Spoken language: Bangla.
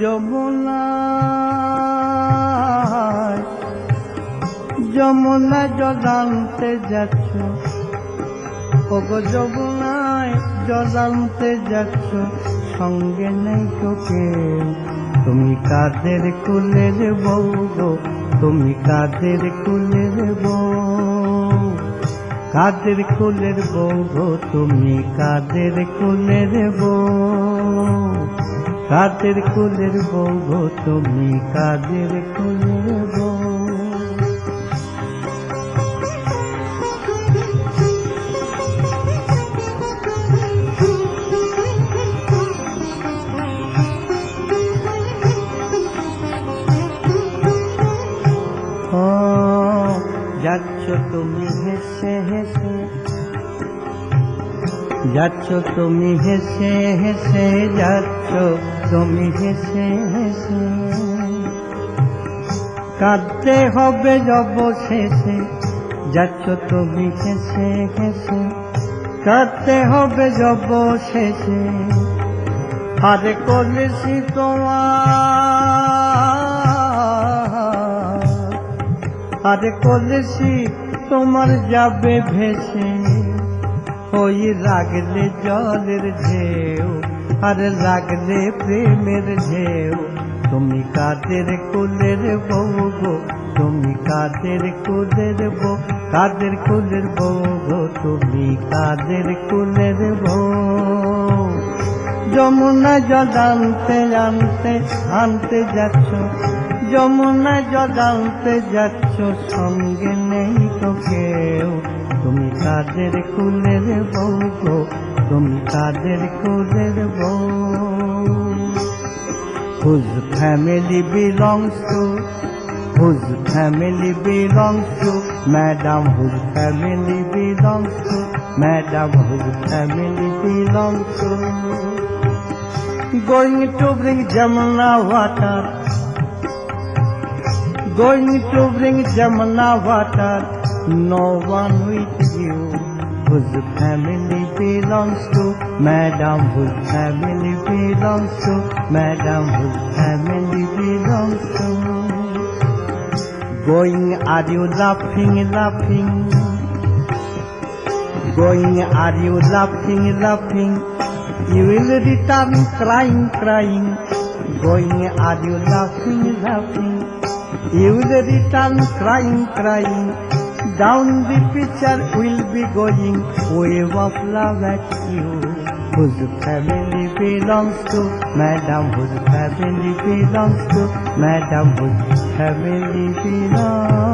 যমুনায়, যমুনা জলান্তে যাচ্ছ। ওগো যমুনায় জলান্তে যাচ্ছ, সঙ্গে নেই তোকে তুমি কাদের কুলের বউ গো, তুমি কাদের কুলের বউ। কাদের কুলের বউ গো, তুমি কাদের কুলের বউ। কাদের কুলের বউ গো তুমি কাদের কুলের যাচ্ছ তুমি হেসে হেসে যাচ্ছ, তুমি হেসে হেসে যাচ্ছ, তুমি হেসে হেসে। কাঁদতে হবে জব শেষে, যাচ্ছ, তুমি হেসে হেসে। কাঁদতে হবে জব শেষে আরে কলেছি তোমার। আরে কলেছি তোমার যাবে ভেসে। ওই লাগলে জলের ঢেউ, আরে লাগলে প্রেমের ঢেউ। তুমি কাদের কুলের বউ গো, তুমি কাদের কুলের বউ, কাদের কুলের বউ গো, তুমি কাদের কুলের বউ। যমুনা জদানতে আনতে আনতে আনতে যাচ্ছ যমুনা জদানতে যাচ্ছ, সঙ্গে নেই তো কেউ তুমি কাদের কুলের বউ গো তুমি কাদের কুলের বউ whose family belongs to whose family belongs to madam whose family belongs to madam whose family belongs to going to bring Jamuna water. Going to bring Jamuna water. No one with you. Whose family belongs to Madam? Whose family belongs to Madam? Whose family belongs to? Going, are you laughing, laughing? Going, are you laughing, laughing? You will return crying, crying. Going, are you laughing, laughing? You will return crying, crying. Down the picture will be going, wave of love at you. Whose family belongs to Madam? Whose family belongs to Madam? Whose family belongs